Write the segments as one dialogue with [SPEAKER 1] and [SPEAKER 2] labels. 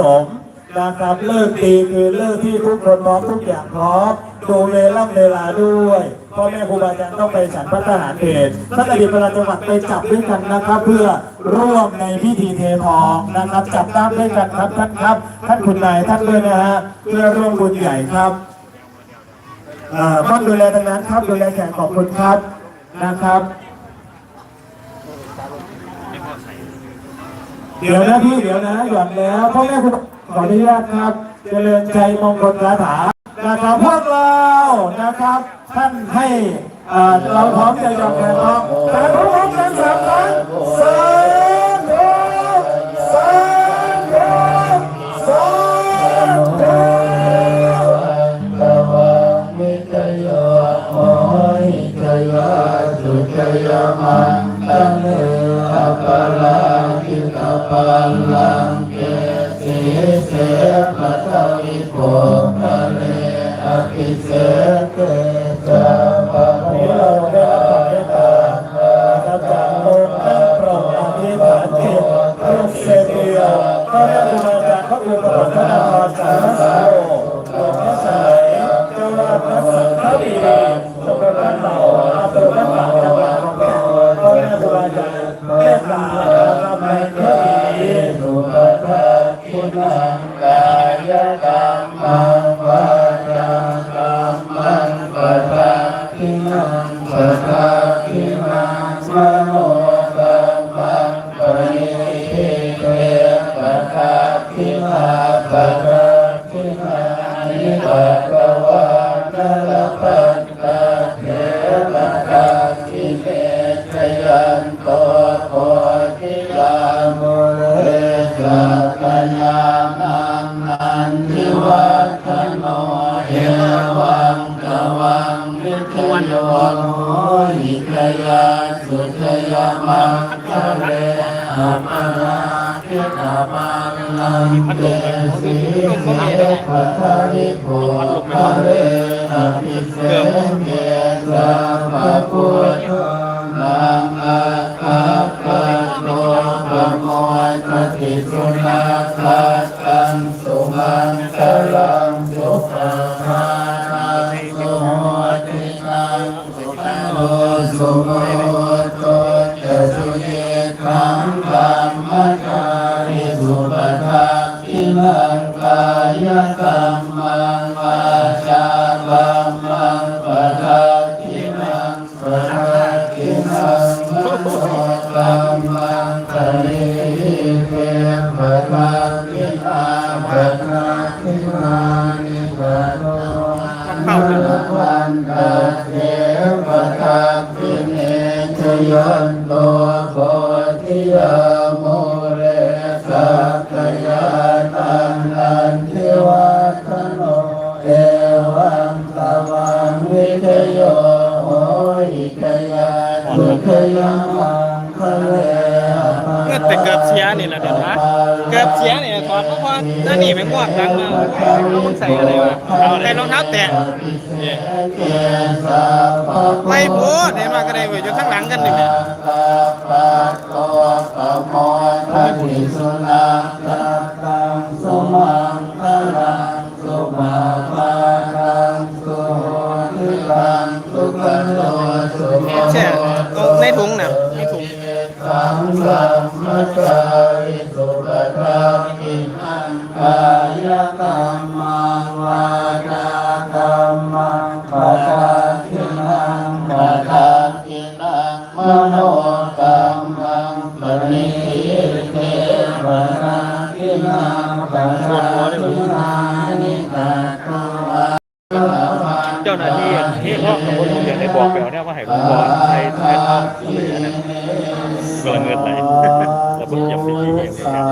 [SPEAKER 1] สมนะครับเลิกดีคือเลิกที่ทุกคนพร้อมทุกอย่างพร้อมดูเวลาเวลาด้วยพ่อแม่ครูบาอาจารย์ต้องไปฉันพระทหารเพลท่านอดีตประหลัดจังหวัดไปจับด้วยกันนะครับ เพื่อร่วมในพิธีเททองนะครับ จับน้ำด้วยกันครับท่านครับ ท่านคุณนายท่านด้วยนะฮะเพื่อร่วมบุญใหญ่ครับเอ่อป้อนดูแลตรงนั้นครับดูแลแขกขอบคุณครับนะครับ เดี๋ยวนะพี่เดี๋ยวนะหย่อนแล้วพ่อแม่คุณขออนุญาตครับ เจริญใจมงคลคาถานะครับพวกเรานะครับ ท่านให้เราพร้อมจะหย่อนแขนร้องแต่พร้อมกันสามครั้งสาธุสาธุสาธุ
[SPEAKER 2] ตวะมิตโยโหหิตยาสุขยามันตังเนอปะลังกิตา ปัลลังเกสีเสปัตวิโภทะเลอภิเสเกจะปะโม
[SPEAKER 1] นี้เราได้รับความเมตตานะครับจากองค์ท่พระอธิษฐานจิตรูปเสดียพระแม่ครูบาจารย์พระครูระวั ก
[SPEAKER 2] ทิวัฒโนเอวังตวังวิทยโหหิตยาสุทยามังคะเรอาปาราคิตามังลังเตสีเสปัทาริโภคะเรอภิเสเกสัพพะพุทโธนังอา ตัมมังปริเทปะทักขินาปะทักขิมานิปะโนวันตะเทปะทักขิเนชยันโตโพธิยาโมเรสาาสุขยามังคะเลอปา
[SPEAKER 3] เงือกแต่เกือบเสียนี่แหละเดี๋ยวนะเกือบเสียนี่แหละถอดเพราะว่าถ้าหนี่ไม่งวดดังมาแล้วมึงใส่อะไรวะใส่รองเท้าแตะไปโพดเนี่ยมาก็ได้เว้ยอยู่ข้างหลังกันนี่แหละ ถุงน่ะในถุง
[SPEAKER 2] สังสัมมจาริสุปทักขินังกายกรรมวาจากรรมปะทักขินังปะทักขินังมโนกรรมังปริเทปะทักขินังปะทักขินานิตะโตวะ
[SPEAKER 3] เจ้าหน้าที่ที่ห้องสมุดผมอยากได้ บอกไปเอาเนี่ยว่าให้ผมบอกใช้ใช้ท่องอะไรอย่างนั้นกำลังเงินไหลแล้วผมยังไม่มีเอง
[SPEAKER 1] สา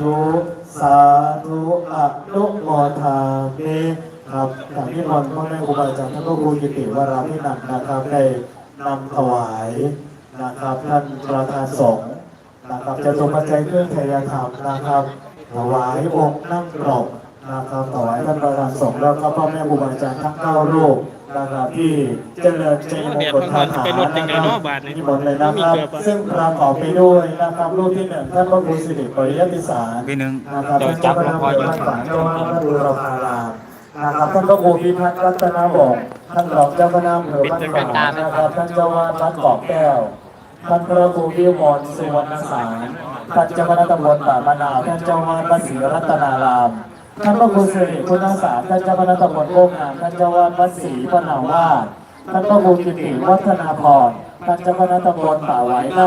[SPEAKER 1] ธุสาธุอะนุโมทามิครับจากที่นอนพ่อแม่ครูบาอาจารย์ท่านพระครูกิติวราพินันนะครับได้นำถวายนะครับท่านประธานสงฆ์นะครับจะทรงปัจจัยเครื่องไทยธรรมนะครับถวายองค์นั่งกรอบนะครับถวายท่านประธานสงฆ์แล้วก็พ่อแม่ครูบาอาจารย์ทั้งเก้ารูป นะครับที่เจริญใจมงคลคาถา
[SPEAKER 3] ไปรถยังไง
[SPEAKER 1] นะค
[SPEAKER 3] เนาะ
[SPEAKER 1] รับบา
[SPEAKER 3] ทนี่
[SPEAKER 1] ที่หมดเลยนะครับ ซึ่งประกอบไปด้วยนะครับรูปที่หนึ่งท่านพระครูสิริปริยติสาร
[SPEAKER 2] ปีหนึ่ง
[SPEAKER 1] นะครับท่านเจ้าคณะตำบลบ้านฝางเจ้าคณะพระดูรพารามนะครับท่านพระครูพิพัฒน์รัตนวงศ์ท่านรองเจ้าคณะอำเภอบ้านฝางนะครับท่านเจ้าวาดวัดเกาะแก้วท่านพระครูวิมลสุวรรณสารท่านเจ้าคณะตำบลป่ามะนาวท่านเจ้าวาดวัดศรีรัตนาราม ท่านพระครูสิริคุณสารท่านเจ้าคณะตำบลโคกงามท่านเจ้าวาดวัดศรีปนาวาสท่านพระครูกิติวัฒนาพรท่านเจ้าคณะตำบลป่าไหวนา